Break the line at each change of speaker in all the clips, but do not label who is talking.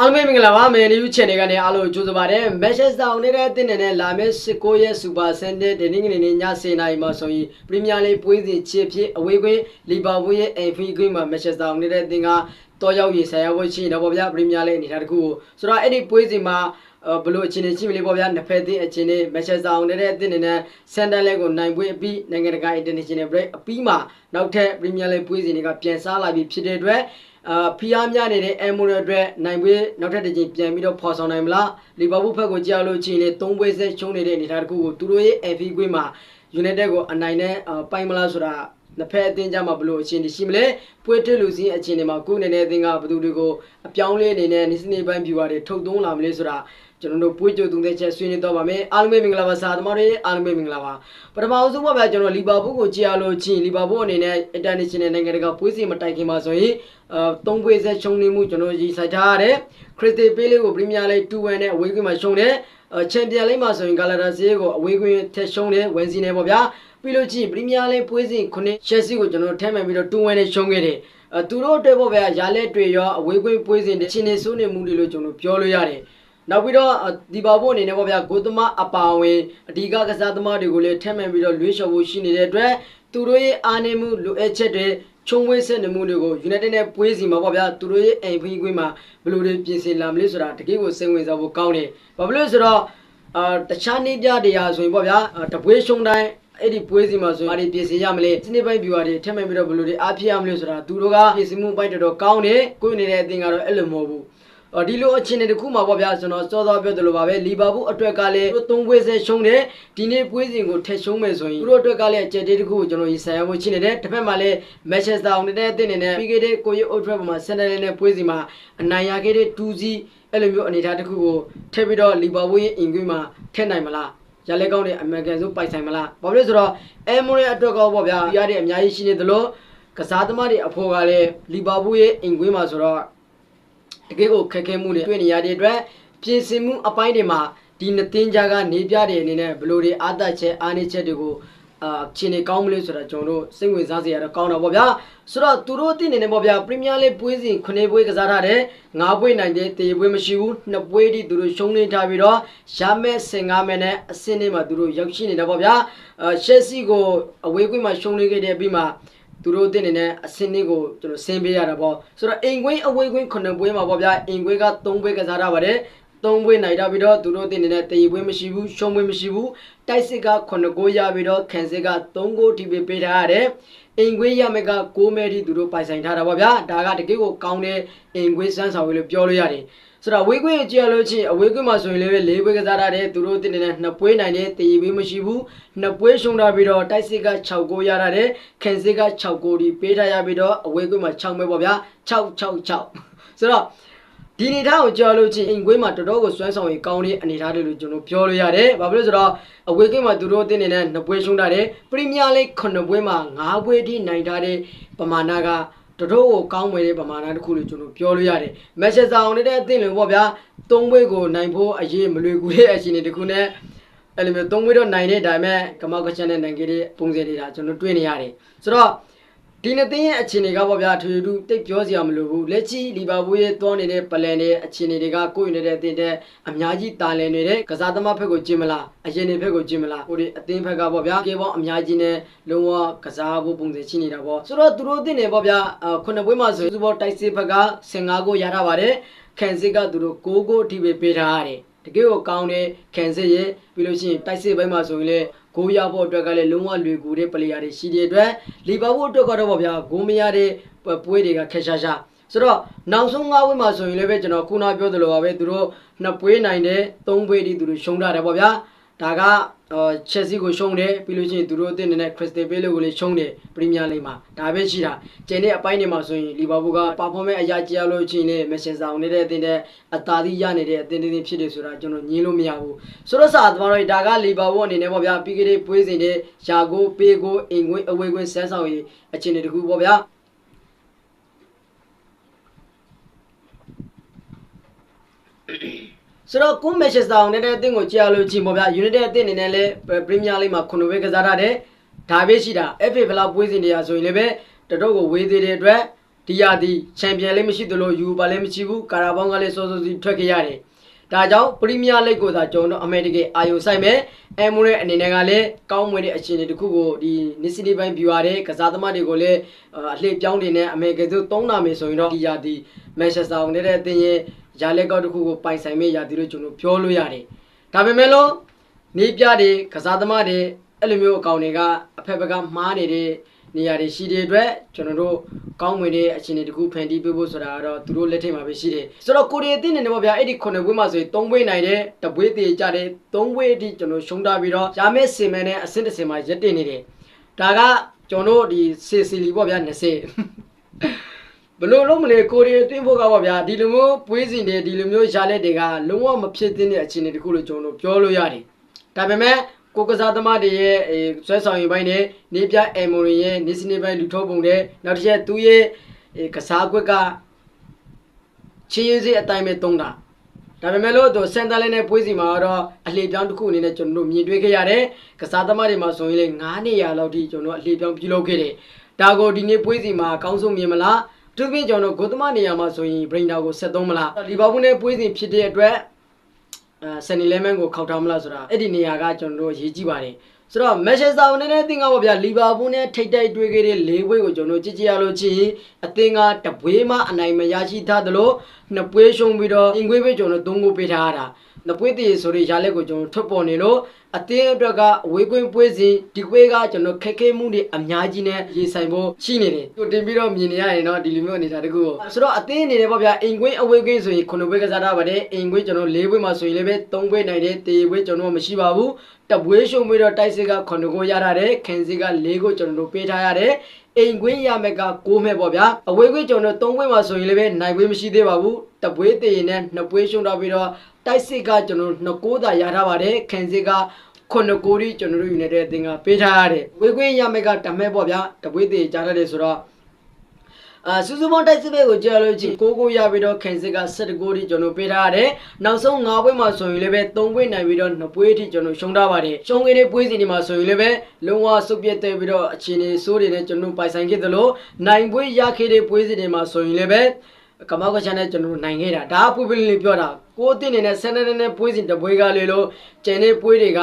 အားလုံးပဲမင်္ဂလာပါမယ်နေယူချန်နယ်ကနေအားလုံးကြိုဆိုပါရစေမန်ချက်စတာယူနိုက်တက်အသင်းနဲ့လာမယ့်19ရက်စူပါဆန်တဲ့ဒီနေ့ကနေည10:00နာရီမှာဆိုရင်ပရီးမီးယားလိပွဲစဉ်ချစ်ဖြစ်အဝေးကွင်းလီဗာပူးရဲ့အန်ဖီကွင်းမှာမန်ချက်စတာယူနိုက်တက်အသင်းကတော်ရောက်ရေးဆရာဝတ်ရှိတော့ဗောဗျာပရီးမီးယားလိအနေထားတစ်ခုကိုဆိုတော့အဲ့ဒီပွဲစဉ်မှာ ဘလို့အခြေအနေရှိမလဲပေါ့ဗျာနှစ်ဖက်သင်းအခြေအနေမန်ချက်စတာယူနိုက်တက်အသင်းနဲ့ဆန်ဒါလဲကိုနိုင်ပွဲအပြီးနိုင်ငံတကာ international break အပြီးမှာနောက်ထပ်ပရီးမီးယားလိပွဲစဉ်တွေကပြန်စားလာပြီဖြစ်တဲ့အတွက်အာဖီယားများနေတဲ့အမ်မိုရအတွက်နိုင်ပွဲနောက်ထပ်တစ်ကြိမ်ပြန်ပြီးတော့ဖော်ဆောင်နိုင်မလားလီဗာပူးဖက်ကိုကြားလို့ချင်းလေ၃ပွဲဆက်ရှုံးနေတဲ့အနေအထားတစ်ခုကိုသူတို့ရဲ့ FA ကွင်းမှာ United ကိုအနိုင်နဲ့အာပိုင်မလားဆိုတာနှစ်ဖက်အသင်းကြမှာဘလို့အခြေအနေရှိမလဲပွဲထွေးလူစည်းအခြေအနေမှာကိုယ်နေတဲ့အသင်းကဘယ်သူတွေကိုအပြောင်းလဲအနေနဲ့နေစနေပိုင်း viewer တွေထုတ်သွင်းလာမလဲဆိုတာ ကျွန်တော်တို့ပွေးကြိုသုံးသက်ချက်ဆွေးနွေးတော့ပါမယ်အားလုံးပဲမင်္ဂလာပါစာသမားတွေအားလုံးပဲမင်္ဂလာပါပထမအဆုံးပါဗျာကျွန်တော်လီဗာပူးကိုကြည့်ရလို့ချင်းလီဗာပူးအနေနဲ့ international နိုင်ငံတကာပွဲစဉ်မတိုင်ခင်မှာဆိုရင်အာသုံးပွဲဆက်ရှုံးနေမှုကျွန်တော်ရည်ဆိုင်ထားရတယ်ခရစ်စတီပေးလေးကိုပရီးမီးယားလိ2-1နဲ့အဝေးကွင်းမှာရှုံးတယ်ချန်ပီယံလိမှာဆိုရင်ဂါလာတာစီကိုအဝေးကွင်းထက်ရှုံးတယ်ဝင်စီနေပေါ့ဗျာပြီးလို့ချင်းပရီးမီးယားလိပွဲစဉ်ခုနှစ်ချက်စီကိုကျွန်တော်ထဲမှန်ပြီးတော့2-1နဲ့ရှုံးခဲ့တယ်အဲသူတို့အတွက်ပေါ့ဗျာရာလက်တွေရောအဝေးကွင်းပွဲစဉ်တွေချင်းနေစိုးနေမှုတွေလို့ကျွန်တော်ပြောလို့ရတယ် နောက်ပြီးတော့ဒီပါဖို့အနေနဲ့ပေါ့ဗျာဂိုသမအပါဝင်အဓိကကစားသမားတွေကိုလည်းထက်မှန်ပြီးတော့လွှဲချော်ဖို့ရှိနေတဲ့အတွက်သူတို့ရဲ့အားနည်းမှုလိုအပ်ချက်တွေချုံဝဲဆက်နေမှုတွေကို United နဲ့ပွဲစီမှာပေါ့ဗျာသူတို့ရဲ့ MP ကွင်းမှာဘယ်လိုတွေပြင်ဆင်လာမလဲဆိုတာတကယ်ကိုစိတ်ဝင်စားဖို့ကောင်းတယ်။ဘာဖြစ်လို့လဲဆိုတော့အာတခြားနေပြတရားဆိုရင်ပေါ့ဗျာတပွဲရှုံးတိုင်းအဲ့ဒီပွဲစီမှာဆိုရင်အားဒီပြင်ဆင်ရမလဲစနေပိုင်း viewer တွေထက်မှန်ပြီးတော့ဘယ်လိုတွေအားဖြစ်ရမလဲဆိုတာသူတို့ကပြင်ဆင်မှုပိုင်းတော်တော်ကောင်းတယ်ကိုယ်နေတဲ့အသင်းကတော့အဲ့လိုမဟုတ်ဘူးအော် ဒီလိုအခြေအနေတစ်ခုမှာပေါ့ဗျာကျွန်တော်စောစောပြောသလိုပါပဲလီဗာပူးအတွက်ကလည်းသူသုံးပွဲဆက်ရှုံးတယ်ဒီနေ့ပွဲစဉ်ကိုထက်ရှုံးမယ်ဆိုရင်သူတို့အတွက်ကလည်းအကျက်တေးတစ်ခုကိုကျွန်တော်ရေးဆိုင်ရဖို့ရှိနေတယ်တစ်ဖက်မှာလည်းမန်ချက်စတာအောင်တဲ့အသင်းနေနဲ့ပြီးခဲ့တဲ့ကိုရီအိုထရက်ပေါ်မှာဆန်နယ်လင်းနဲ့ပွဲစဉ်မှာအနိုင်ရခဲ့တဲ့2စီအဲ့လိုမျိုးအနေအထားတစ်ခုကိုထည့်ပြီးတော့လီဗာပူးရဲ့အင်ကွင်းမှာထည့်နိုင်မလားရလက်ကောင်းတဲ့အမေရိကန်ဆိုပိုက်ဆိုင်မလားဘာဖြစ်လို့လဲဆိုတော့အမ်မိုရဲ့အတွက်ကောပေါ့ဗျာပြရတဲ့အများကြီးရှိနေသလိုကစားသမားတွေအဖို့ကလည်းလီဗာပူးရဲ့အင်ကွင်းမှာဆိုတော့ တကယ်ကိုခက်ခဲမှုတွေတွေ့နေရတဲ့အတွက်ပြင်ဆင်မှုအပိုင်းတွေမှာဒီနှစ်သင်းကြားကနေပြတဲ့အနေနဲ့ဘယ်လိုတွေအားသက်ချက်အားနည်းချက်တွေကိုအာခြေနေကောင်းမလို့ဆိုတာကျွန်တော်တို့စိတ်ဝင်စားစရာတော့ကောင်းတာပေါ့ဗျာဆိုတော့သူတို့အသင်းနေနေပေါ့ဗျာပရီးမီးယားလိပွဲစဉ်9ပွဲကစားထားတယ်9ပွဲနိုင်တဲ့တေပွဲမရှိဘူး2ပွဲဒီသူတို့ရှုံးနေထားပြီးတော့ရမဲ့15မိနစ်အဆင့်လေးမှာသူတို့ရောက်ရှိနေတာပေါ့ဗျာအာရှက်စီကိုအဝေးကွင်းမှာရှုံးနေခဲ့တဲ့ပြီးမှ သူတို့တင်နေတဲ့အစင်းလေးကိုကျွန်တော်ဆင်းပေးရတာပေါ့ဆိုတော့အိမ်ကွင်းအဝေးကွင်းခုနှစ်ပွဲမှာပေါ့ဗျာအိမ်ကွင်းက3ပွဲကစားထားပါတယ်3ပွဲနိုင်တော့ပြီးတော့သူတို့တင်နေတဲ့တရီပွဲမရှိဘူးရှုံးပွဲမရှိဘူးတိုက်စစ်က9ဂိုးရပြီးတော့ခံစစ်က3ဂိုးထိပေးပေးထားရတယ်အိမ်ကွင်းရမယ်က6မဲထိသူတို့ပိုင်ဆိုင်ထားတာပေါ့ဗျာဒါကတကယ်ကိုကောင်းတဲ့အိမ်ကွင်းစမ်းဆောင်ရလို့ပြောလို့ရတယ်ဆိုတော့ဝေးကွင်းကြည့်ရလို့ချင်းအဝေးကွင်းမှာဆိုရင်လည်း၄ပွဲကစားထားတယ်သူတို့တင်နေတဲ့နှစ်ပွဲနိုင်တဲ့တရီပွဲမရှိဘူးနှစ်ပွဲရှုံးထားပြီးတော့တိုက်စစ်က6ဂိုးရထားတယ်ခံစစ်က6ဂိုးဒီပေးထားရပြီးတော့အဝေးကွင်းမှာ6မဲပေါ့ဗျာ6 6 6ဆိုတော့ဒီအနေထားကိုကြောက်လို့ချင်းအိမ်ကွင်းမှာတော်တော်ကိုစွမ်းဆောင်ရည်ကောင်းတဲ့အနေထားတွေလို့ကျွန်တော်ပြောလို့ရတယ်။ဘာဖြစ်လို့ဆိုတော့အဝေးကွင်းမှာသူတို့တင်နေတဲ့နှစ်ပွဲရှုံးထားတယ်။ပရီးမီးယားလိ9ပွဲမှာ9ပွဲထိနိုင်ထားတဲ့ပမာဏက တော်တော်ကိုကောင်းမွေတဲ့ပမာဏတစ်ခုလို့ကျွန်တော်ပြောလို့ရတယ်။မက်ချက်စာအောင်နေတဲ့အသင်းလို့ပေါ့ဗျာ။၃ပွဲကိုနိုင်ဖို့အရေးမလွယ်ကူတဲ့အခြေအနေတစ်ခုနဲ့အဲ့လိုမျိုးသုံးဝေးတော့နိုင်တဲ့ဒါပေမဲ့ကမောက်ကချန်နဲ့နိုင်ခဲ့တဲ့ပုံစံတွေဒါကျွန်တော်တွေ့နေရတယ်ဆိုတော့ ဒီနှစ်သင်းရဲ့အခြေအနေကပေါ့ဗျာထွေထူးတိတ်ပြောစရာမလိုဘူးလက်ရှိလီဗာပူးရဲ့တွန်းနေတဲ့ပလန်တဲ့အခြေအနေတွေကကိုယ်ယူနေတဲ့အသင်းတဲ့အများကြီးတာလည်နေတဲ့ကစားသမားဘက်ကိုကြည့်မလားအရင်တွေဘက်ကိုကြည့်မလားဟိုဒီအသင်းဘက်ကပေါ့ဗျာကေပေါင်းအများကြီးနဲ့လုံးဝကစားဖို့ပုံစံရှိနေတာပေါ့ဆိုတော့သူတို့အသင်းတွေပေါ့ဗျာခုနှစ်ပွဲမှာဆိုရင်စူဘောတိုက်စစ်ဘက်က15ဂိုးရထားပါတယ်ခံစစ်ကသူတို့6ဂိုးအထိပဲပေးထားရတယ်တကယ်ကိုကောင်းတဲ့ခံစစ်ရဲ့ပြီးလို့ရှိရင်တိုက်စစ်ပိုင်းမှာဆိုရင်လည်း ဂိုးရဖို့အတွက်ကလည်းလုံးဝလွယ်ကူတဲ့ပလေယာတွေရှိတဲ့အတွက်လီဗာပူးအတွက်ကတော့ပေါ့ဗျာဂိုးမရတဲ့ပွဲတွေကခက်ရှာရှာဆိုတော့နောက်ဆုံး၅ဝင်းမှာဆိုရင်လည်းပဲကျွန်တော်ခုနပြောသလိုပါပဲသူတို့နှစ်ပွဲနိုင်တဲ့၃ပွဲဒီသူတို့ရှုံးထားတယ်ပေါ့ဗျာ ဒါကအော်ချက်စီကိုရှုံးတယ်ပြီးလို့ရှိရင်သူတို့အသင်းနဲ့ခရစ်စတယ်ဘေးလို့ကိုလည်းရှုံးတယ်ပရီးမီးယားလိမှာဒါပဲရှိတာကျန်တဲ့အပိုင်းတွေမှာဆိုရင်လီဗာပူးကပါဖော်မန့်အရာကြီးရလို့ရှိရင်လည်းမက်ရှင်ဆောင်နေတဲ့အသင်းတဲ့အသာသီးရနေတဲ့အသင်းတွေဖြစ်တယ်ဆိုတာကျွန်တော်ညင်းလို့မရဘူးဆိုတော့စာသမားတို့ဒါကလီဗာပူးအနေနဲ့ပေါ့ဗျာပြီးခဲ့တဲ့ပွဲစဉ်တဲ့ယာကိုပေးကိုအင်ကွင်းအဝေးကွင်းဆန်းဆောင်ရေးအခြေအနေတခုပေါ့ဗျာ ဆိုတော့ကိုမက်ချက်စတာအောင်တဲ့အသင်းကိုကြာလို့ကြည့်ပေါ့ဗျာ United အသင်းအနေနဲ့လည်းပရီးမီးယားလိမှာ9ဘဲကစားထားတယ်ဒါပဲရှိတာ FA ဖလားပွဲစဉ်တွေကဆိုရင်လည်းပဲတော်တော်ကိုဝေးသေးတဲ့အတွက်ဒီရသည်ချန်ပီယံလည်းမရှိသလိုယူပါလည်းမရှိဘူးကာရာဘောင်းကလည်းစောစောစီးထွက်ခဲ့ရတယ်ဒါကြောင့်ပရီးမီးယားလိဂ်ကိုသာကျွန်တော်တို့အမေရိကန်အာယုံဆိုင်မယ်အဲမိုရဲ့အနေနဲ့ကလည်းကောင်းမွန်တဲ့အခြေအနေတစ်ခုကိုဒီနီစီနီပိုင်း viewer တွေကစားသမားတွေကိုလည်းအလှည့်ပြောင်းနေတဲ့အမေရိကန်သူသုံးနာမယ်ဆိုရင်တော့ဒီရသည်မန်ချက်စတာကိုနေတဲ့အသင်းရဲ့ ယာလက်ကောက်တစ်ခုကိုပိုင်ဆိုင်မဲ့ရသည်လို့ကျွန်တော်ပြောလို့ရတယ်ဒါပေမဲ့လို့နေပြတွေကစားသမားတွေအဲ့လိုမျိုးအကောင်တွေကအဖက်ဘက်ကမှားနေတဲ့နေရာတွေရှိတဲ့အတွက်ကျွန်တော်တို့ကောင်းမွန်တဲ့အခြေအနေတစ်ခုဖန်တီးပေးဖို့ဆိုတာကတော့သူတို့လက်ထက်မှာပဲရှိတယ်ဆိုတော့ကိုရီးယားအသင်းနေနေပေါ့ဗျာအဲ့ဒီခုနှစ်ပွဲမှာဆိုရင်၃ပွဲနိုင်တယ်တပွဲတည်ကြတယ်၃ပွဲအထိကျွန်တော်ရှုံးထားပြီးတော့ရာမဲစင်မဲနဲ့အဆင့်တစ်ဆင့်မှာရက်တင်နေတယ်ဒါကကျွန်တော်တို့ဒီစီစီလီပေါ့ဗျာ20 ဘလို့လုံးမလဲကိုရီးယားတင်းဖို့ကပေါ့ဗျာဒီလိုမျိုးပွေးစင်တွေဒီလိုမျိုးရှားလက်တွေကလုံးဝမဖြစ်သင့်တဲ့အခြေအနေတစ်ခုလို့ကျွန်တော်တို့ပြောလို့ရတယ်ဒါပေမဲ့ကိုကစားသမားတွေရဲ့အဲဆွဲဆောင်ရင်ပိုင်းနဲ့နေပြအယ်မိုရီရဲ့နေစနေပိုင်းလူထုတ်ပုံနဲ့နောက်တစ်ချက်သူ့ရဲ့အဲကစားကွက်ကချင်းရင်းစီအတိုင်းပဲတုံးတာဒါပေမဲ့လို့သူစန်တာလင်းနဲ့ပွေးစီမှာတော့အလှေပြောင်းတစ်ခုအနေနဲ့ကျွန်တော်တို့မြင်တွေ့ခဲ့ရတယ်ကစားသမားတွေမှာဆိုရင်လေ9နေရာလောက်ထိကျွန်တော်အလှေပြောင်းပြုလုပ်ခဲ့တယ်ဒါကိုဒီနေ့ပွေးစီမှာအကောင်းဆုံးမြင်မလား သူပြင်ကျွန်တော်ဂိုသမားနေရာမှာဆိုရင်ဘရိန်ဒါကိုဆက်သုံးမလားလီဗာပူးနဲ့ပွေးစီဖြစ်တဲ့အတွက်အဲဆန်နီလဲမန်ကိုခောက်ထားမလားဆိုတာအဲ့ဒီနေရာကကျွန်တော်တို့ရေးကြည့်ပါတယ်ဆိုတော့မန်ချက်စတာကိုနည်းနည်းသင်္ကားပေါ့ဗျာလီဗာပူးနဲ့ထိတ်တိုက်တွေ့ခဲ့တဲ့၄ပွဲကိုကျွန်တော်ကြည့်ကြည့်ရလို့ချင်းအသင်းကတပွဲမှအနိုင်မရရှိထားသလိုနှစ်ပွဲရှုံးပြီးတော့အင်ကွေးပဲကျွန်တော်သုံးကိုပေးထားရတာနှစ်ပွဲတည်ဆိုတဲ့ရလက်ကိုကျွန်တော်ထွက်ပေါ်နေလို့အသင်းအတွက်ကအဝေးကွင်းပွဲစဉ်ဒီပွဲကကျွန်တော်ခက်ခဲမှုတွေအများကြီးနဲ့ရေဆိုင်ဖို့ရှိနေတယ်သူတင်ပြီးတော့မြင်နေရရင်တော့ဒီလိုမျိုးအနေထားတကူကိုဆိုတော့အသင်းအနေနဲ့ပေါ့ဗျာအိမ်ကွင်းအဝေးကွင်းဆိုရင်ခုနှစ်ပွဲကစားထားပါတယ်အိမ်ကွင်းကျွန်တော်၄ပွဲမှာဆိုရင်လည်းပဲ၃ပွဲနိုင်တယ်တေပွဲကျွန်တော်မရှိပါဘူးတပွဲရှုံပြီးတော့တိုက်စစ်ကခုနှစ်ကိုရထားတယ်ခင်စစ်က၄ကိုကျွန်တော်တို့ပေးထားရတယ်အိမ်ကွင်းရမယ်က6မဲ့ပေါ့ဗျာအဝေးကွင်းကျွန်တော်၃ပွဲမှာဆိုရင်လည်းပဲနိုင်ပွဲမရှိသေးပါဘူးတပွဲတည်ရင်နှစ်ပွဲရှုံထားပြီးတော့ တိုက်စစ်ကကျွန်တော်နှစ်ကိုးသာရထားပါတယ်ခင်စစ်ကခုနှစ်ကိုရီကျွန်တော်တို့ယူနေတဲ့အသင်းကပေးထားရတယ်ဝေခွင့်ရမယ်ကတမဲပေါ့ဗျာတပွေးသေးကြားရတယ်ဆိုတော့အာစူးစူးမောင်းတိုက်စစ်ဘက်ကိုကြားလို့ချင်းကိုကိုရပြီးတော့ခင်စစ်က7ကိုရီကျွန်တော်ပေးထားရတယ်နောက်ဆုံး9ပွဲမှာဆိုရင်လည်းပဲ3ပွဲနိုင်ပြီးတော့2ပွဲအထိကျွန်တော်ရှုံးထားပါတယ်ရှုံးခဲ့တဲ့ပွဲစဉ်တွေမှာဆိုရင်လည်းပဲလုံးဝစုပ်ပြတ်တဲ့ပြီးတော့အခြေအနေဆိုးတွေနဲ့ကျွန်တော်ပိုင်ဆိုင်ခဲ့သလိုနိုင်ပွဲရခဲ့တဲ့ပွဲစဉ်တွေမှာဆိုရင်လည်းပဲကမောက်ကချန်နဲ့ကျွန်တော်နိုင်ခဲ့တာဒါပွေပွေလေးပြောတာ ကိုအတင်းနေနဲ့ဆန်နေနဲ့ပွဲစဉ်တပွဲကလေးလို့ကျန်တဲ့ပွဲတွေက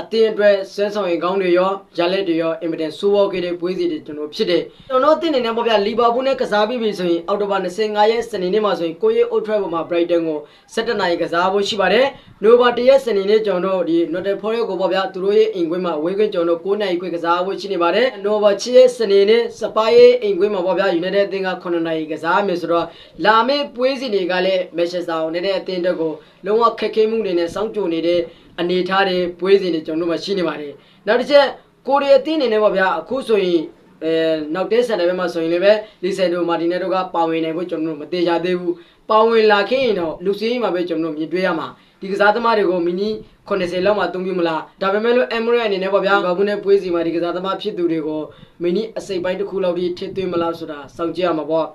အတင်းအတွက်ဆွဲဆောင်ရင်ကောင်းတွေရောရလက်တွေရောအင်မတန်ဆိုးဝါးခဲ့တဲ့ပွဲစီတွေကျွန်တော်ဖြစ်တယ်ကျွန်တော်တင်းနေနဲ့ပေါ့ဗျာလီဗာပူးနဲ့ကစားပြီးပြီဆိုရင်အောက်တိုဘာ25ရက်စနေနေ့မှာဆိုရင်ကိုရီးအိုထရက်ပေါ်မှာဘရိုက်တန်ကို17နာရီကစားဖို့ရှိပါတယ်နိုဘာ1ရက်စနေနေ့ကျွန်တော်တို့ဒီနော်တယ်ဖော်ရက်ကိုပေါ့ဗျာသူတို့ရဲ့အိမ်ကွင်းမှာအဝေးကွင်းကျွန်တော်9နာရီခွဲကစားဖို့ရှိနေပါတယ်နိုဘာ6ရက်စနေနေ့စပါးရဲ့အိမ်ကွင်းမှာပေါ့ဗျာယူနိုက်တက်အသင်းက9နာရီကစားမယ်ဆိုတော့လာမယ့်ပွဲစီတွေကလည်းမက်ရှ်စာကိုနေတဲ့အသင်းတက်ကိုလုံးဝခက်ခဲမှုတွေနဲ့စောင့်ကြိုနေတဲ့ အနေထားတွေပွဲစဉ်တွေကျွန်တော်တို့မှာရှိနေပါတယ်နောက်တစ်ချက်ကိုရီးယားတင်းနေနေပေါ့ဗျာအခုဆိုရင်အဲနောက်တဲဆန်တယ်ဘက်မှာဆိုရင်လည်းပဲလီဆယ်ဒိုမာတီနက်တို့ကပါဝင်နိုင်ဖို့ကျွန်တော်တို့မသေးချာသေးဘူးပါဝင်လာခဲ့ရင်တော့လူစည်းမှာပဲကျွန်တော်တို့မြင်တွေ့ရမှာဒီကစားသမားတွေကိုမီနီ80လောက်မှသုံးပြမလားဒါပေမဲ့လို့အမ်မရအနေနဲ့ပေါ့ဗျာဘာဘူးနဲ့ပွဲစီမှာဒီကစားသမားဖြစ်သူတွေကိုမီနီအစိပ်ပိုင်းတစ်ခုလောက်ထိထည့်သွင်းမလားဆိုတာစောင့်ကြည့်ရမှာပေါ့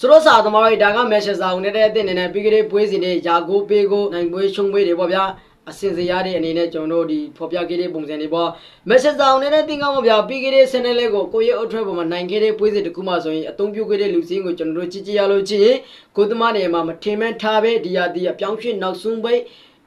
ဆိုတော့စာသမားတွေဒါကမက်ရှ်စာဦးနေတဲ့အသင်းနေနဲ့ပြီးကြတဲ့ပွဲစဉ်တွေယာကိုပေးကိုနိုင်ပွဲရှုံးပွဲတွေပေါ့ဗျာ အစင်စရာတဲ့အနေနဲ့ကျွန်တော်တို့ဒီဖော်ပြခဲ့တဲ့ပုံစံတွေပေါ့မက်ဆေ့ဆောင်နေတဲ့တင်ကောင်းမပြပြီးခဲ့တဲ့ဆန်နယ်လေးကိုကိုရဲ့အထွဲပေါ်မှာနိုင်ခဲ့တဲ့ပွဲစဉ်တစ်ခုမှဆိုရင်အသုံးပြုခဲ့တဲ့လူစင်းကိုကျွန်တော်တို့ကြည့်ကြည့်ရလို့ချင်းကိုသမားတွေမှာမထင်မှန်းထားပဲဒီဟာဒီအပြောင်းဖြစ်နောက်ဆုံးပိတ်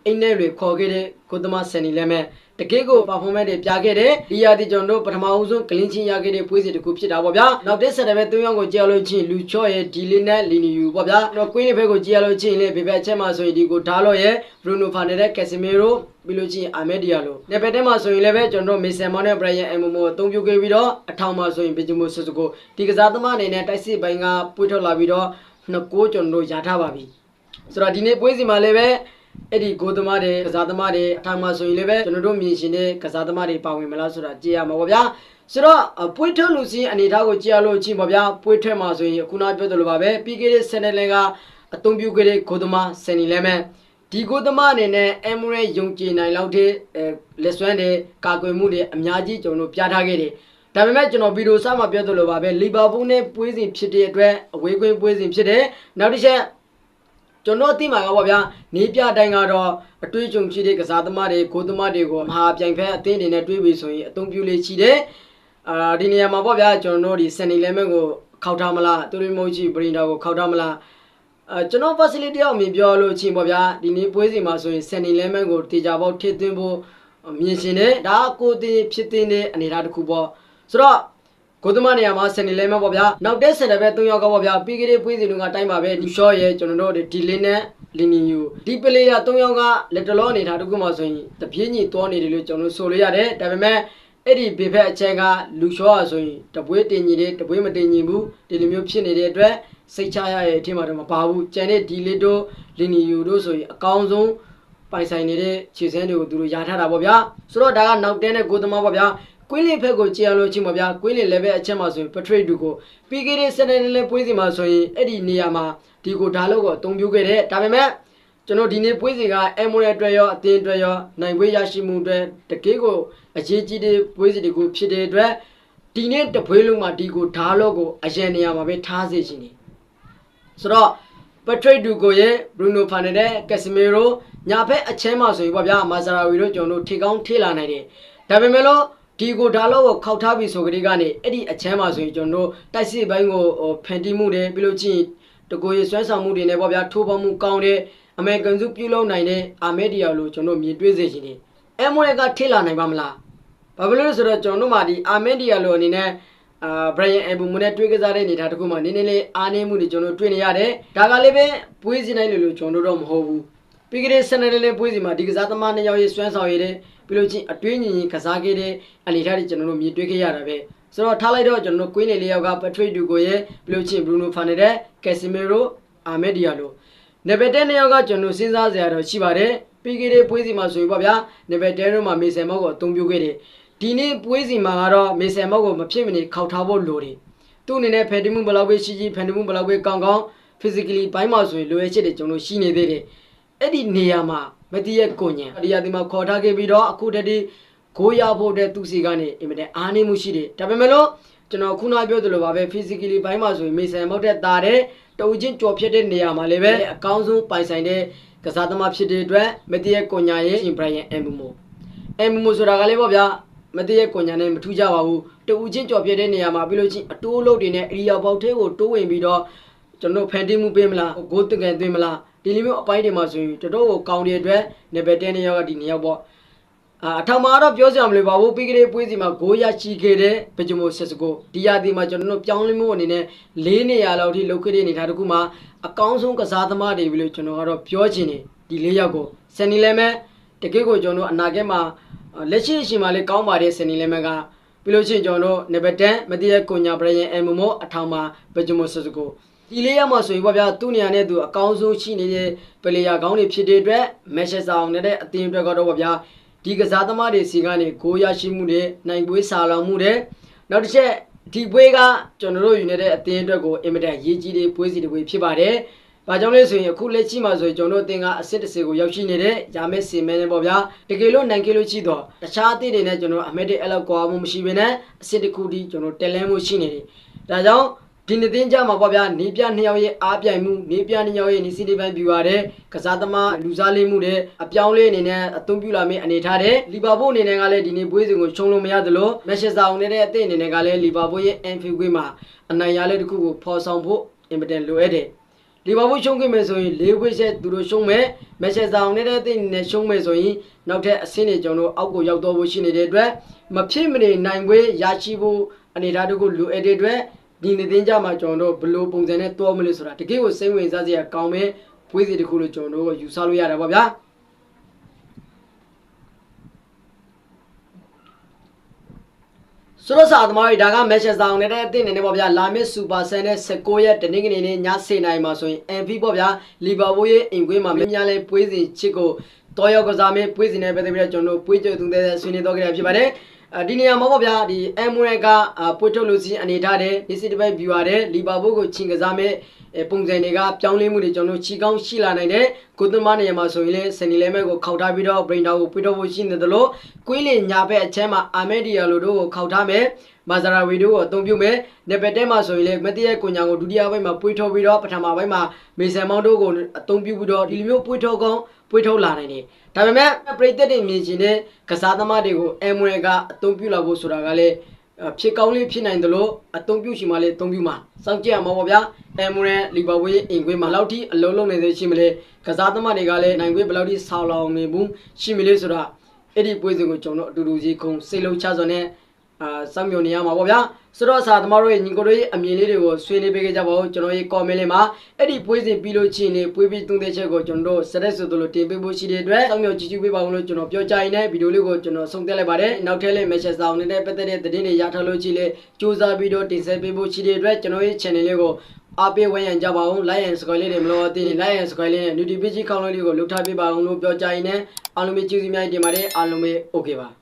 အိမ်ထဲတွေခေါ်ခဲ့တဲ့ကိုသမားဆန်နီလဲမဲ့ တကယ့်ကို performance တွေပြခဲ့တဲ့ဒီရာဒီကျွန်တော်တို့ပထမဦးဆုံးကလင်းချင်းရခဲ့တဲ့ပွဲစဉ်တစ်ခုဖြစ်တာပေါ့ဗျာနောက်တစ်ဆက်တည်းပဲ၃ယောက်ကိုကြည့်ရလို့ချင်းလူချော့ရဲ့ဒီလီနဲ့လီနီယူပေါ့ဗျာတော့ကွင်းလေးဘက်ကိုကြည့်ရလို့ချင်းလေဘေဘက်ချက်မှာဆိုရင်ဒီကိုဓားလော့ရဲ့ဘရူနိုဖာနယ်ကက်ဆီမီရိုပြီးလို့ချင်းအာမက်ဒီယာလိုနေဘက်ထဲမှာဆိုရင်လည်းပဲကျွန်တော်တို့မေဆန်မောင်းနဲ့ဘရိုင်ယန်အမ်မိုမိုအသုံးပြုခဲ့ပြီးတော့အထောင်မှာဆိုရင်ဘီဂျီမိုဆူဆူကိုဒီကစားသမားအနေနဲ့တိုက်စစ်ပိုင်းကပွေးထွက်လာပြီးတော့နှစ်ကိုကျွန်တော်တို့ရထားပါပြီဆိုတော့ဒီနေ့ပွဲစီမှာလည်းပဲ အဲ့ဒီဂိုးသမားတွေကစားသမားတွေအထောင်မှာဆိုရင်လည်းပဲကျွန်တော်တို့မြင်ရှင်တဲ့ကစားသမားတွေပါဝင်မလားဆိုတာကြည့်ရမှာပေါ့ဗျာဆိုတော့ပွေးထွက်လူစင်းအနေထားကိုကြည့်ရလို့ချင်းပေါ့ဗျာပွေးထွက်မှာဆိုရင်ခုနပြောသလိုပါပဲပြီးခဲ့တဲ့ဆန်နယ်လန်ကအသုံးပြုခဲ့တဲ့ဂိုးသမားဆန်နီလဲမဲ့ဒီကိုသမားအနေနဲ့အမ်မရဲယုံကြည်နိုင်လောက်တဲ့အဲလက်စွမ်းတဲ့ကာကွယ်မှုတွေအများကြီးကျွန်တော်တို့ပြထားခဲ့တယ်။ဒါပေမဲ့ကျွန်တော်ဗီဒီယိုစမှာပြောသလိုပါပဲလီဗာပူးနဲ့ပွဲစဉ်ဖြစ်တဲ့အတွက်အဝေးကွင်းပွဲစဉ်ဖြစ်တယ်။နောက်တစ်ချက် ကျွန်တော်အသိမှာကပေါ့ဗျာနေပြတိုင်းကတော့အတွေးကြုံရှိတဲ့ကစားသမားတွေကိုသမားတွေကိုမဟာပြိုင်ဖက်အသင်းတွေနဲ့တွေးပြီးဆိုရင်အသုံးပြုလေးရှိတယ်။အာဒီနေရာမှာပေါ့ဗျာကျွန်တော်တို့ဒီစန်နီလဲမန်ကိုခောက်ထားမလားသူတို့မဟုတ်ချီပရင်တာကိုခောက်ထားမလားအဲကျွန်တော် facility အောင်မြင်ပြောလို့ချင်းပေါ့ဗျာဒီနေ့ပွဲစီမှာဆိုရင် Sunny Lemon ကိုတေချာပေါက်ထည့်သွင်းဖို့မြင်ရှင်တယ်ဒါကကိုတင်ဖြစ်တင်တဲ့အနေအထားတစ်ခုပေါ့ဆိုတော့ ကိုသမနေရာမှာ Sunny Lemon ပေါ့ဗျာနောက်တဲ့ဆက်တဲ့ပဲ၃ယောက်ကပေါ့ဗျာပြီးကြတဲ့ပွဲစီလုံးကတိုင်းပါပဲဒီ short ရဲ့ကျွန်တော်တို့ဒီလင်းနဲ့လင်းနီယူဒီ player ၃ယောက်ကလက်တလောအနေထားတစ်ခုမှဆိုရင်တပြေးညီတွားနေတယ်လို့ကျွန်တော်ဆိုလို့ရတယ်ဒါပေမဲ့အဲ့ဒီဘေဖက်အချက်ကလူလျှော့ရဆိုရင်တပွဲတင်ညီတယ်တပွဲမတင်ညီဘူးဒီလိုမျိုးဖြစ်နေတဲ့အတွက်စိတ်ချရရဲ့အထင်မှာတော့မပါဘူးကျန်တဲ့ဒီလစ်တို့လင်းနီယူတို့ဆိုရင်အကောင်းဆုံးပိုင်ဆိုင်နေတဲ့ခြေစင်းတွေကိုသူတို့ယာထားတာပေါ့ဗျာဆိုတော့ဒါကနောက်တဲတဲ့ကိုသမားပေါ့ဗျာ ကွင်းလင်ဖက်ကိုကြည်အောင်လို့ချင်းပါဗျာကွင်းလင် level အချက်မှာဆိုရင် portrait ဒူကိုပြီးခဲ့တဲ့စနေနေ့ပွဲစီမှာဆိုရင်အဲ့ဒီနေရာမှာဒီကိုဒါလောက်ကိုအသုံးပြုခဲ့တယ်ဒါပေမဲ့ကျွန်တော်ဒီနေ့ပွဲစီကအမ်မိုရဲ့အတွက်ရောအသင်းအတွက်ရောနိုင်ပွဲရရှိမှုအတွက်တကယ်ကိုအရေးကြီးတဲ့ပွဲစီတွေကိုဖြစ်တဲ့အတွက်ဒီနေ့တပွဲလုံးမှာဒီကိုဓာလောက်ကိုအရင်နေရာမှာပဲထားစေချင်တယ်ဆိုတော့ Patrick Dugo ရဲ့ Bruno Fernandes Casemiro ညာဘက်အချင်းမှာဆိုရင်ပေါ့ဗျာမာဇာရာဝီတို့ကျွန်တော်တို့ထေကောင်းထေလာနိုင်တယ်ဒါပေမဲ့လို့ ဒီကိုဒါလောက်ကိုခောက်ထားပြီးဆိုကြတဲ့ကနေအဲ့ဒီအချမ်းမှာဆိုရင်ကျွန်တော်တို့တိုက်စစ်ပိုင်းကိုဟိုဖန်တီးမှုတွေပြီးလို့ချင်းတကိုရဆွဲဆောင်မှုတွေနဲ့ပေါ့ဗျာထိုးပေါမှုကောင်းတဲ့အမေရိကန်စုပြုလုပ်နိုင်တဲ့အာမေဒီယာလို့ကျွန်တော်မြင်တွေ့စေချင်တယ်အဲမိုရကထေလာနိုင်ပါမလားဘာဖြစ်လို့လဲဆိုတော့ကျွန်တော်တို့မှာဒီအာမေဒီယာလို့အနေနဲ့အာဘရိုင်အဘူမနဲ့တွေ့ကစားတဲ့အနေထားတခုမှနည်းနည်းလေးအားနည်းမှုတွေကျွန်တော်တွေ့နေရတယ်ဒါကလည်းပဲပွေးစင်းနိုင်လို့လို့ကျွန်တော်တို့တော့မဟုတ်ဘူးပြီးကြတဲ့စနေလေးပွေးစီမှာဒီကစားသမားနှစ်ယောက်ရေးဆွမ်းဆောင်ရတဲ့ ပြီးလို့ချင်းအတွင်းညီညီကစားခဲ့တဲ့အနေထားတွေကျွန်တော်တို့မြင်တွေ့ခဲ့ရတာပဲဆိုတော့ထားလိုက်တော့ကျွန်တော်တို့ကွင်းလေလေးယောက်ကပထရိဒူကိုရဲ့ပြီးလို့ချင်းဘရူနိုဖာနေတဲ့ကက်ဆီမီရိုအာမက်ဒီယာလိုနေဗက်တဲနှစ်ယောက်ကကျွန်တော်စဉ်းစားစရာတော့ရှိပါတယ်ပြီးခဲ့တဲ့ပွဲစီမှာဆိုရင်ပေါ့ဗျာနေဗက်တဲတို့မှာမေဆန်မောက်ကိုအသုံးပြုခဲ့တယ်ဒီနေ့ပွဲစီမှာကတော့မေဆန်မောက်ကိုမဖြစ်မနေခောက်ထားဖို့လိုတယ်သူ့အနေနဲ့ဖန်တီမှုဘယ်လောက်ပဲရှိရှိဖန်တီမှုဘယ်လောက်ပဲကောင်းကောင်း physically ဘိုင်းမှာဆိုရင်လိုအပ်ချက်တွေကျွန်တော်ရှိနေသေးတယ်အဲ့ဒီနေရာမှာ မတိရဲ့ကိုညံဒီရာဒီမှာခေါ်ထားခဲ့ပြီးတော့အခုတည်းဂိုးရဖို့တဲ့သူစီကနေအင်မတန်အားနည်းမှုရှိတယ်ဒါပေမဲ့လို့ကျွန်တော်ခုနပြောသလိုပါပဲ physically ဘိုင်းမှာဆိုရင်မေဆန်မောက်တဲ့တာတဲ့တူချင်းကြော်ဖြစ်တဲ့နေရာမှာလည်းပဲအကောင်းဆုံးပိုင်ဆိုင်တဲ့ကစားသမားဖြစ်တဲ့အတွက်မတိရဲ့ကိုညာရဲ့အင်ဘရိုင်ယန်အမ်ဘူမိုအမ်ဘူမိုဆိုတာကလည်းပေါ့ဗျာမတိရဲ့ကိုညာနဲ့မထူးကြပါဘူးတူချင်းကြော်ဖြစ်တဲ့နေရာမှာပြီးလို့ချင်းအတိုးလုံးတွေနဲ့အရီယာပေါက်သေးကိုတိုးဝင်ပြီးတော့ကျွန်တော်ဖန်တီးမှုပေးမလားဂိုးတကန်သွင်းမလား ဒီလိုမျိုးအပိုင်းတွေမှာဆိုရင်တော်တော်ကိုကောင်းတဲ့အတွက်နေဗယ်10ယောက်ကဒီနှစ်ယောက်ပေါ့အာအထောင်မှာတော့ပြောစရာမလိုပါဘူးပြီးကလေးပွေးစီမှာဂိုးရရှိခဲ့တဲ့ဘဂျမိုဆက်စကိုဒီယာဒီမှာကျွန်တော်တို့ပြောင်းလဲမှုအနေနဲ့၄နေရာလောက်ထိလုပ်ခဲ့တဲ့အနေထားတခုမှာအကောင်းဆုံးကစားသမားတွေပြီလို့ကျွန်တော်ကတော့ပြောချင်တယ်ဒီ၄ယောက်ကိုဆန်နီလဲမဲတကယ့်ကိုကျွန်တော်တို့အနာဂတ်မှာလက်ရှိအချိန်မှာလည်းကောင်းပါတယ်ဆန်နီလဲမဲကပြီးလို့ရှိရင်ကျွန်တော်တို့နေဗယ်10မတိယကိုညာဘရယန်အမ်မိုအထောင်မှာဘဂျမိုဆက်စကို ဒီလေးရမှာဆိုရင်ပေါ့ဗျာသူ့နေရာနဲ့သူအကောင်းဆုံးရှိနေတဲ့ပလေယာကောင်းတွေဖြစ်တဲ့အတွက်မက်ရှက်ဆာအောင်နဲ့တဲ့အသင်းအတွက်ကတော့ပေါ့ဗျာဒီကစားသမားတွေစီကနေဂိုးရရှိမှုတွေနိုင်ပွဲစာလောင်မှုတွေနောက်တစ်ချက်ဒီပွဲကကျွန်တော်တို့ယူနေတဲ့အသင်းအတွက်ကိုအင်မတန်ရေးကြီးတဲ့ပွဲစီတစ်ပွဲဖြစ်ပါတယ်။ဘာကြောင့်လဲဆိုရင်အခုလက်ရှိမှာဆိုရင်ကျွန်တော်တို့အသင်းကအဆင့်တစ်ဆယ်ကိုရောက်ရှိနေတဲ့ရာမဲစင်မဲနဲ့ပေါ့ဗျာတကယ်လို့နိုင်ကလို့ရှိတော့တခြားအသင်းတွေနဲ့ကျွန်တော်အမက်တဲ့အဲ့လောက်ကွာမှုမရှိဘဲနဲ့အဆင့်တစ်ခုတည်းကျွန်တော်တက်လဲမှုရှိနေတယ်။ဒါကြောင့် ဒီနေ့တင်ကြမှာပေါ့ဗျာနေပြနှစ်ယောက်ရဲ့အားပြိုင်မှုနေပြနှစ်ယောက်ရဲ့နေစီဒီပိုင်းပြူရတဲ့ကစားသမားလူစားလေးမှုတွေအပြောင်းလဲအနေနဲ့အသုံးပြုလာမယ့်အနေထားတဲ့လီဗာပူးအနေနဲ့ကလည်းဒီနေ့ပွဲစဉ်ကိုရှုံးလို့မရသလိုမက်ရှက်ဆာအောင်နေတဲ့အသင်းအနေနဲ့ကလည်းလီဗာပူးရဲ့အန်ဖီကွေးမှာအနိုင်ရလေးတစ်ခုကိုဖော်ဆောင်ဖို့အင်မတန်လိုအပ်တယ်လီဗာပူးရှုံးခဲ့မယ်ဆိုရင်၄ဝိဆက်သူတို့ရှုံးမယ်မက်ရှက်ဆာအောင်နေတဲ့အသင်းအနေနဲ့ရှုံးမယ်ဆိုရင်နောက်ထပ်အဆင့်တွေကျွန်တော်အောက်ကိုရောက်တော့ဖို့ရှိနေတဲ့အတွက်မဖြစ်မနေနိုင်ပွဲရရှိဖို့အနေထားတစ်ခုလိုအပ်တဲ့အတွက် ဒီနေသိန်းကြမှာကျွန်တော်တို့ဘယ်လိုပုံစံနဲ့တွားမလဲဆိုတာတကယ်ကိုစိတ်ဝင်စားစရာကောင်းမဲ့ပွေးစီတစ်ခုလို့ကျွန်တော်တို့ယူဆလို့ရတာပေါ့ဗျာဆိုတော့စာသမားတွေဒါကမက်ရှက်ဆောင်နဲ့တဲ့အသင်းနေနေပေါ့ဗျာလာမစ်စူပါဆန်နဲ့16ရက်တနင်္ဂနွေနေ့ည7:00နာရီမှာဆိုရင် MV ပေါ့ဗျာလီဗာပူးရဲ့အင်ကွင်းမှာမြများလဲပွေးစီချစ်ကိုတော်ရောက်ကစားမဲ့ပွေးစီနဲ့ပတ်သက်ပြီးတော့ကျွန်တော်တို့ပွေးကြုံသူတဲ့ဆွေးနွေးတော့ကြရဖြစ်ပါတယ် ဒီနေရာမှာပေါ့ဗျာဒီအမ်မူရကပွတ်ထုတ်လို့စီအနေထားတဲ့ဒီစီတစ်ပိုက် view ရတဲ့လီဗာပူးကိုချင်းကစားမဲ့ပုံစံတွေကပြောင်းလဲမှုတွေကျွန်တော်ချီကောင်းရှိလာနိုင်တဲ့ကိုသမနေရာမှာဆိုရင်လည်းစနီလဲမဲကိုခောက်ထားပြီးတော့ brain down ကိုပြတော့ဖို့ရှိနေတယ်လို့ကွင်းလင်ညာဘက်အချမ်းမှာအာမက်ဒီယာလိုတို့ကိုခောက်ထားမယ် မာဇာရာဝီတို့ကိုအသုံးပြုမယ်နေပက်တဲမှာဆိုရင်လည်းမတိရဲ့ကိုညာကိုဒုတိယဘက်မှာပွေးထုတ်ပြီးတော့ပထမဘက်မှာမေဆန်မောင်းတို့ကိုအသုံးပြုပြီးတော့ဒီလိုမျိုးပွေးထုတ်ကောင်းပွေးထုတ်လာနိုင်တယ်ဒါပေမဲ့ပရိသတ်တွေမြင်ချင်တဲ့ကစားသမားတွေကိုအမ်မွေကအသုံးပြုလာဖို့ဆိုတာကလည်းအဖြစ်ကောင်းလေးဖြစ်နိုင်တယ်လို့အသုံးပြုရှိမှလည်းအသုံးပြုမှာစောင့်ကြည့်ရမှာပေါ့ဗျာအမ်မူရန်လီဗာပူးရဲ့အင်ကွင်းမှာလောက်ထိအလုံးလုံးနေသေးရှိမလဲကစားသမားတွေကလည်းနိုင်ခွင့်ဘယ်လောက်ထိဆောင်းလောင်နေဘူးရှိမလဲဆိုတာအဲ့ဒီပွဲစဉ်ကိုကျွန်တော်တို့အတူတူကြီးခုံစိတ်လုံးချစွာနဲ့ အာစောင့်မျှော်နေရမှာပေါ့ဗျာဆိုတော့ဆာသမားတို့ရဲ့ညီကိုတို့ရဲ့အမြင်လေးတွေကိုဆွေးနွေးပေးကြပါဦးကျွန်တော်ရဲ့ comment လေးမှာအဲ့ဒီပွဲစဉ်ပြီးလို့ချင်းနေပွဲပြီးသုံးတဲ့ချက်ကိုကျွန်တော်တို့ဆက်ရက်ဆိုသလိုတင်ပေးဖို့ရှိတဲ့အတွက်စောင့်မျှော်ကြည့်ကြည့်ပေးပါဦးလို့ကျွန်တော်ပြောကြရင်းနဲ့ဗီဒီယိုလေးကိုကျွန်တော်ဆုံးသက်လိုက်ပါတယ်နောက်ထပ်လည်း message ဆောင်နေတဲ့ပတ်သက်တဲ့သတင်းတွေရထားလို့ရှိလေစူးစမ်းပြီးတော့တင်ဆက်ပေးဖို့ရှိတဲ့အတွက်ကျွန်တော်ရဲ့ channel လေးကိုအားပေးဝန်းရံကြပါအောင် like and subscribe လေးတွေမလို့အသိနေ like and subscribe လေးနဲ့ notification ခေါင်းလေးကိုလှုပ်ထားပေးပါအောင်လို့ပြောကြရင်းနဲ့အားလုံးပဲကျေးဇူးများတင်ပါတယ်အားလုံးပဲ okay ပါ